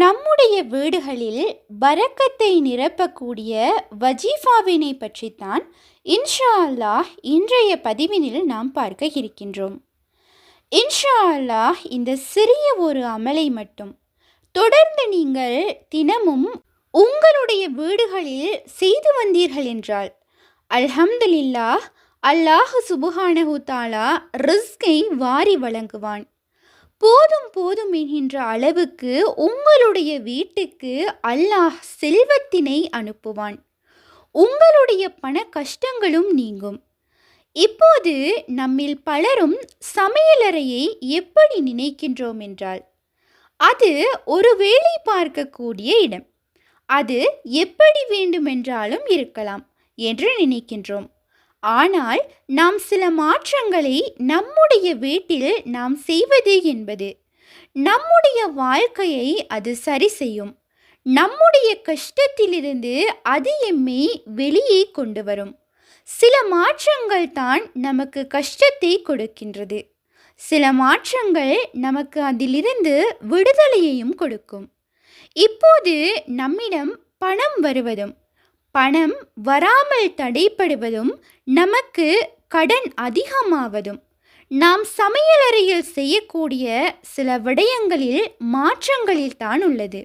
நம்முடைய வீடுகளில் பரக்கத்தை நிரப்பக்கூடிய வஜீஃபாவினை பற்றித்தான் இன்ஷா அல்லாஹ் இன்றைய பதிவினில் நாம் பார்க்க இருக்கின்றோம். இன்ஷா அல்லாஹ் இந்த சிறிய ஒரு அமலை மட்டும். தொடர்ந்து நீங்கள் தினமும் உங்களுடைய வீடுகளில் செய்து வந்தீர்கள் என்றால் அல்ஹம்துலில்லாஹ் அல்லாஹ் சுபுஹானஹு தாலா ரிஸ்கை வாரி வழங்குவான். போதும் போதும் என்கின்ற அளவுக்கு உங்களுடைய வீட்டுக்கு அல்லாஹ் செல்வத்தினை அனுப்புவான். உங்களுடைய பண கஷ்டங்களும் நீங்கும். இப்போது நம்மில் பலரும் சமையலறையை எப்படி நினைக்கின்றோம் என்றால் அது ஒரு வேலை பார்க்கக்கூடிய இடம். அது எப்படி வேண்டுமென்றாலும் இருக்கலாம் என்று நினைக்கின்றோம். ஆனால் நாம் சில மாற்றங்களை நம்முடைய வீட்டில் நாம் செய்வது என்பது. நம்முடைய வாழ்க்கையை அது சரி செய்யும். நம்முடைய கஷ்டத்திலிருந்து அது எம்மை வெளியே கொண்டு வரும். சில மாற்றங்கள் தான் நமக்கு கஷ்டத்தை கொடுக்கின்றது. சில மாற்றங்கள் நமக்கு அதிலிருந்து விடுதலையையும் கொடுக்கும். இப்போது நம்மிடம் பணம் வருவதும் பணம் வராமல் தடைப்படுவதும் நமக்கு கடன் அதிகமாவதும். நாம் சமையலறையில் செய்யக்கூடிய சில விடயங்களில் மாற்றங்களில் தான் உள்ளது.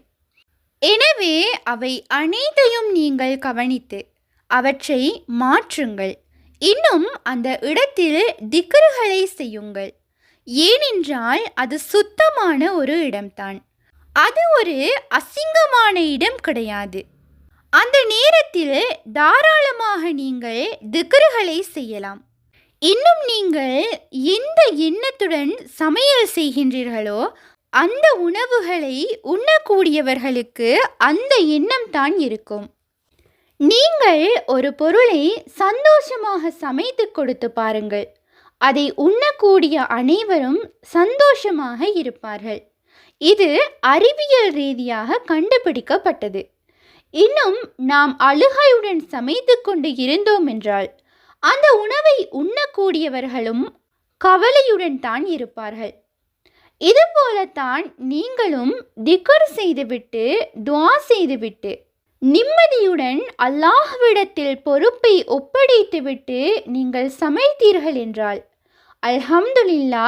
எனவே அவை அனைத்தையும் நீங்கள் கவனித்து அவற்றை மாற்றுங்கள். இன்னும் அந்த இடத்தில் திக்ருகளை செய்யுங்கள். ஏனென்றால் அது சுத்தமான ஒரு இடம்தான். அது ஒரு அசிங்கமான இடம் கிடையாது. அந்த நேரத்தில் தாராளமாக நீங்கள் திக்ருகளை செய்யலாம். இன்னும் நீங்கள் எந்த எண்ணத்துடன் சமையல் செய்கின்றீர்களோ அந்த உணவுகளை உண்ணக்கூடியவர்களுக்கு அந்த எண்ணம் தான் இருக்கும். நீங்கள் ஒரு பொருளை சந்தோஷமாக சமைத்து கொடுத்து பாருங்கள். அதை உண்ணக்கூடிய அனைவரும் சந்தோஷமாக இருப்பார்கள். இது அறிவியல் ரீதியாக கண்டுபிடிக்கப்பட்டது. இன்னும் நாம் அழுகையுடன் சமைத்து கொண்டு இருந்தோம் என்றால் அந்த உணவை உண்ணக்கூடியவர்களும் கவலையுடன் தான் இருப்பார்கள். இதுபோலத்தான் நீங்களும் திக்கர் செய்துவிட்டு துவா செய்துவிட்டு நிம்மதியுடன் அல்லாஹ்விடத்தில் பொறுப்பை ஒப்படைத்துவிட்டு நீங்கள் சமைத்தீர்கள் என்றால் அல்ஹம்துலில்லா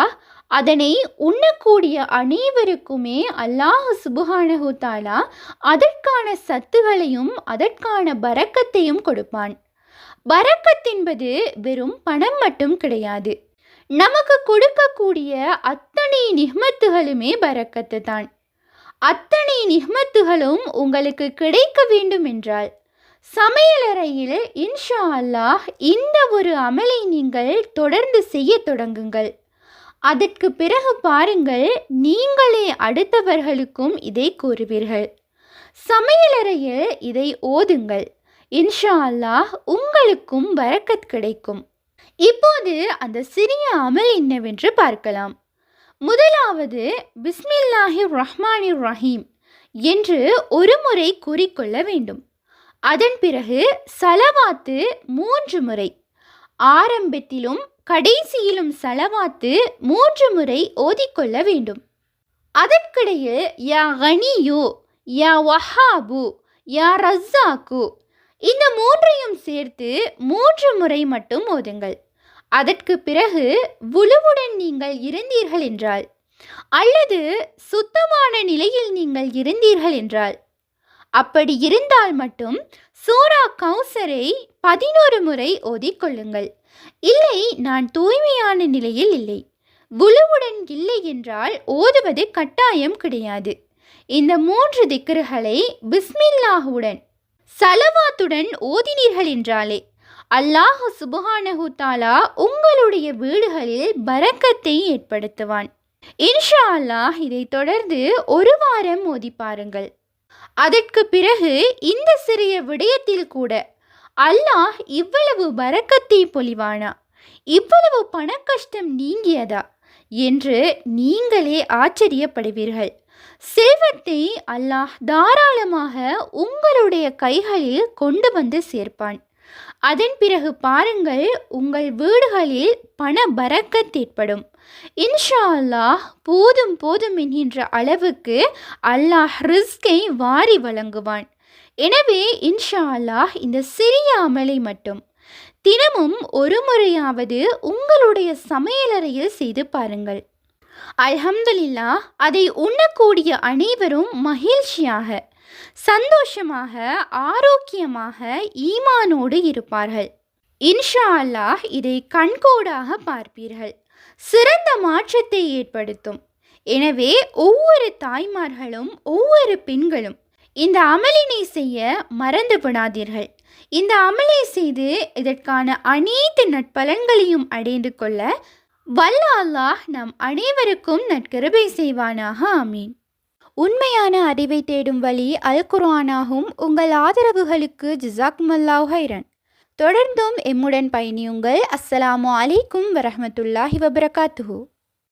அதனை உண்ணக்கூடிய அனைவருக்குமே அல்லாஹ் சுபுஹானஹு தாலா அதற்கான சத்துகளையும் அதற்கான பரக்கத்தையும் கொடுப்பான். பரக்கத் என்பது வெறும் பணம் மட்டும் கிடையாது. நமக்கு கொடுக்கக்கூடிய அத்தனை நிஹ்மத்துகளுமே பரக்கத்து தான். அத்தனை நிஹ்மத்துகளும் உங்களுக்கு கிடைக்க வேண்டும் என்றால் சமையலறையில் இன்ஷா அல்லாஹ் இந்த ஒரு அமலை நீங்கள் தொடர்ந்து செய்ய தொடங்குங்கள். அதற்கு பிறகு பாருங்கள் நீங்களே அடுத்தவர்களுக்கும் இதை கூறுவீர்கள். சமையலறையில் இதை ஓதுங்கள். இன்ஷா அல்லாஹ் உங்களுக்கும் வரக்கத் கிடைக்கும். இப்போது அந்த சிறிய அமல் என்னவென்று பார்க்கலாம். முதலாவது பிஸ்மில்லாஹி ரஹ்மானி ரஹீம் என்று ஒரு முறை கூறிக்கொள்ள வேண்டும். அதன் பிறகு சலவாத்து மூன்று முறை. ஆரம்பத்திலும் கடைசியிலும் செலவாத்து மூன்று முறை ஓதிக்கொள்ள வேண்டும். அதற்கிடையில் யா கனியு யா வஹாபு யா ரஸ்ஸாக்கு இந்த மூன்றையும் சேர்த்து மூன்று முறை மட்டும் ஓதுங்கள். அதற்கு பிறகு உழுவுடன் நீங்கள் இருந்தீர்கள் என்றால் அல்லது சுத்தமான நிலையில் நீங்கள் இருந்தீர்கள் என்றால் அப்படி இருந்தால் மட்டும் சூரா கௌசரை பதினோரு முறை ஓதிக்கொள்ளுங்கள். இல்லை நான் தூய்மையான நிலையில் இல்லை. குழுவுடன் இல்லை என்றால் ஓதுவது கட்டாயம் கிடையாது. இந்த மூன்று திக்கர்களை பிஸ்மில்லாஹுடன் சலவாத்துடன் ஓதினீர்கள் என்றாலே அல்லாஹ் சுபஹானஹு தாலா உங்களுடைய வீடுகளில் பரக்கத்தை ஏற்படுத்துவான். இன்ஷா அல்லாஹ் இதை தொடர்ந்து ஒரு வாரம் ஓதி பாருங்கள். அதற்கு பிறகு இந்த சிறிய விடயத்தில் கூட அல்லாஹ் இவ்வளவு வரக்கத்தை பொலிவானா இவ்வளவு பணக்கஷ்டம் நீங்கியதா? என்று நீங்களே ஆச்சரியப்படுவீர்கள். செல்வத்தை அல்லாஹ் தாராளமாக உங்களுடைய கைகளில் கொண்டு வந்து சேர்ப்பான். அதன் பிறகு பாருங்கள் உங்கள் வீடுகளில் பண பறக்கத் ஏற்படும். இன்ஷா அல்லாஹ் போதும் போதும் என்கின்ற அளவுக்கு அல்லாஹ் ரிஸ்கை வாரி வழங்குவான். எனவே இன்ஷா அல்லாஹ் இந்த சிறிய அமலை மட்டும். தினமும் ஒரு முறையாவது உங்களுடைய சமையலறையில் செய்து பாருங்கள். அல்ஹம்துலில்லா அதை உண்ணக்கூடிய அனைவரும் மகிழ்ச்சியாக சந்தோஷமாக ஆரோக்கியமாக ஈமானோடு இருப்பார்கள். இன்ஷா அல்லாஹ் இதை கண்கூடாக பார்ப்பீர்கள். சிறந்த மாற்றத்தை ஏற்படுத்தும். எனவே ஒவ்வொரு தாய்மார்களும் ஒவ்வொரு பெண்களும் இந்த அமலினை செய்ய மறந்து விடாதீர்கள் இந்த அமலை செய்து இதற்கான அனைத்து நட்பலன்களையும் அடைந்து கொள்ள வல்ல அல்லாஹ் நம் அனைவருக்கும் நற்கருபை செய்வானாக ஆமீன். உண்மையான அறிவை தேடும் வழி அல் குர்ஆனாகும். உங்கள் ஆதரவுகளுக்கு ஜிசாக் மல்லாஹ் ஹைரன் தொடர்ந்தும் எம்முடன் பயணியுங்கள். அஸ்ஸலாமு அலைக்கும் வரஹ்மத்துல்லாஹி வபரகாத்துஹூ.